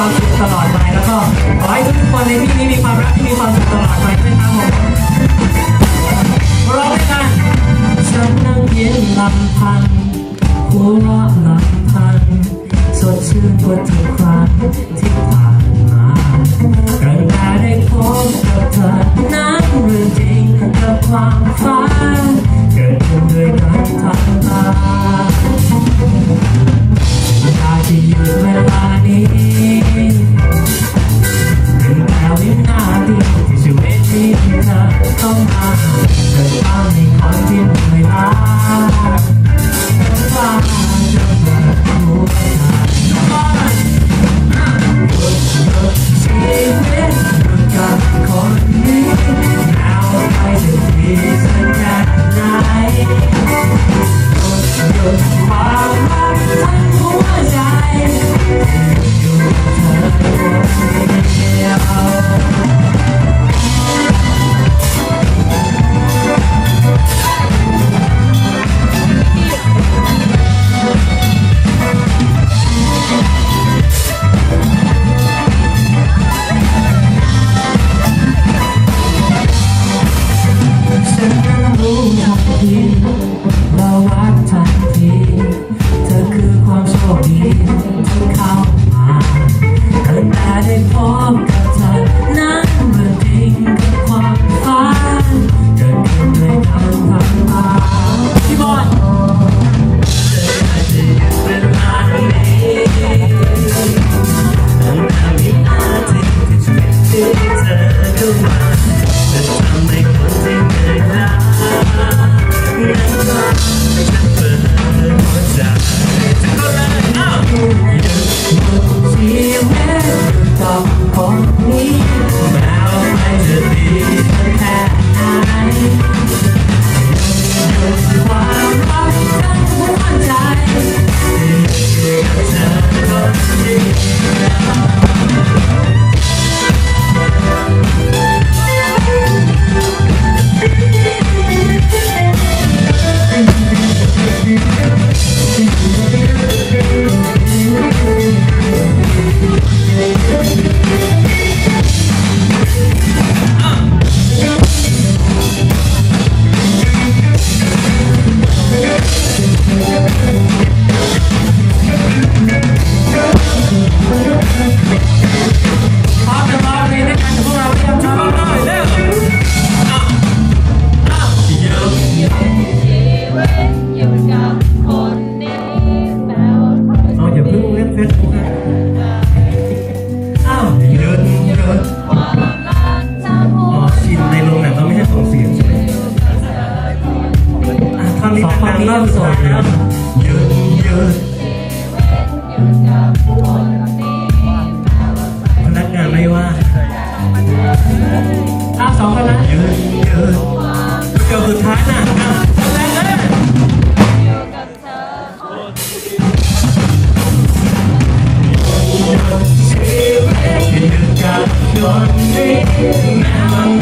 ความสุขตลอดไปแล้วก็ขอให้ทุกคนในที่นี้มีความรักที่มีความสุขตลอดไปด้วยครับผมร้องด้วยกันฉันนั่งเย็นลำพังหัวเราะลำพังสดชื่นกว่าทุกครั้งที่ผ่านมาครั้งแรกได้พบกับเธอนั้นเรื่องจริงกับความฝัน ความสดแล้วยุดยุดพนักงานไม่ว่าอ้าวสองคนละหยุดหยุดเกือบสุดท้ายนะชีวิตยืนกับดนตรีแม้มัน